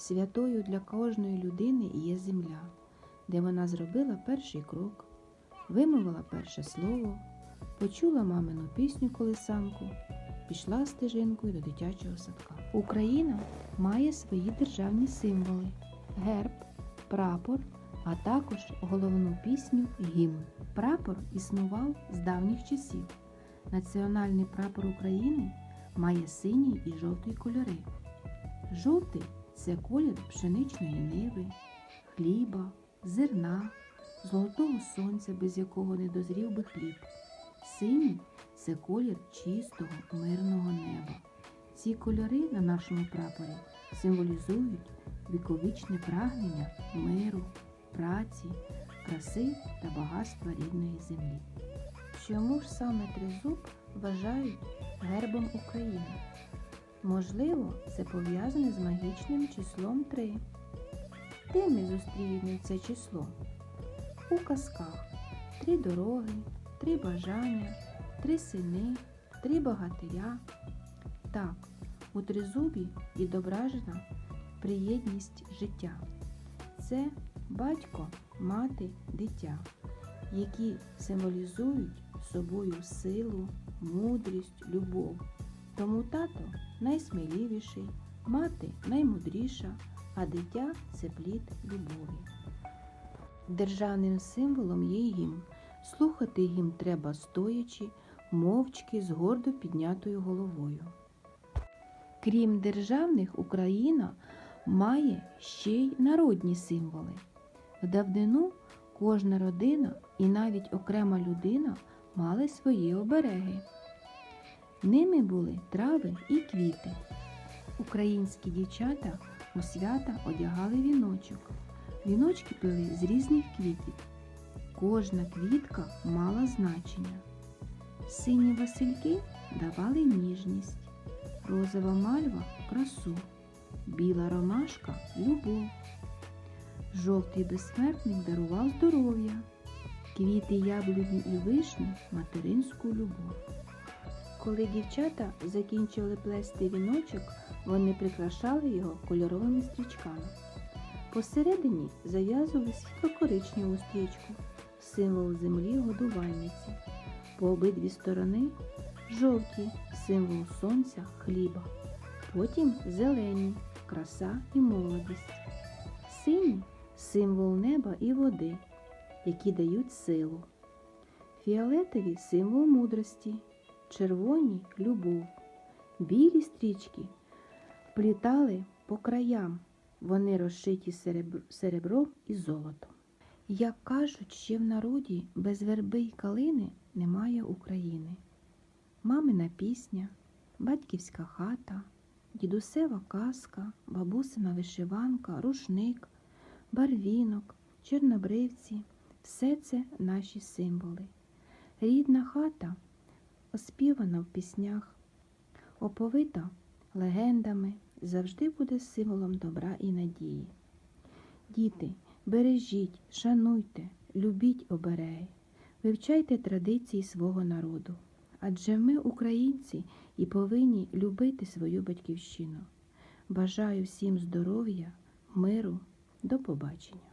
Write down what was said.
Святою для кожної людини є земля, де вона зробила перший крок, вимовила перше слово, почула мамину пісню колисанку, пішла стежинкою до дитячого садка. Україна має свої державні символи: герб, прапор, а також головну пісню гімн. Прапор існував з давніх часів. Національний прапор України має синій і жовтий кольори. Жовтий це колір пшеничної ниви, хліба, зерна, золотого сонця, без якого не дозрів би хліб. Синій це колір чистого, мирного неба. Ці кольори на нашому прапорі символізують віковічне прагнення миру, праці, краси та багатства рідної землі. Чому ж саме тризуб вважають гербом України? Можливо, це пов'язане з магічним числом 3. Де ми зустрінемо це число? У казках три дороги, три бажання, три сини, три богатиря. Так, у тризубі відображена приєдність життя. Це батько, мати, дитя, які символізують собою силу, мудрість, любов. Тому тато найсміливіший, мати наймудріша, а дитя це плід любові. Державним символом є гімн. Слухати гімн треба стоячи, мовчки з гордо піднятою головою. Крім державних, Україна має ще й народні символи. В давнину кожна родина і навіть окрема людина мали свої обереги. Ними були трави і квіти. Українські дівчата у свята одягали віночок. Віночки плели з різних квітів. Кожна квітка мала значення. Сині васильки давали ніжність, розова мальва красу, біла ромашка любов. Жовтий безсмертник дарував здоров'я, квіти яблуні і вишні материнську любов. Коли дівчата закінчували плести віночок, вони прикрашали його кольоровими стрічками. Посередині зав'язували світло-коричневу стрічку, символ землі годувальниці. По обидві сторони жовті символ сонця, хліба, потім зелені краса і молодість, сині символ неба і води, які дають силу, фіолетові символ мудрості, червоні любов, білі стрічки плітали по краям, вони розшиті серебром і золотом. Як кажуть, ще в народі без верби й калини немає України. Мамина пісня, батьківська хата, дідусева казка, бабусина вишиванка, рушник, барвінок, чорнобривці все це наші символи. Рідна хата оспівана в піснях, оповита легендами, завжди буде символом добра і надії. Діти, бережіть, шануйте, любіть обереги, вивчайте традиції свого народу. Адже ми, українці, і повинні любити свою батьківщину. Бажаю всім здоров'я, миру, до побачення.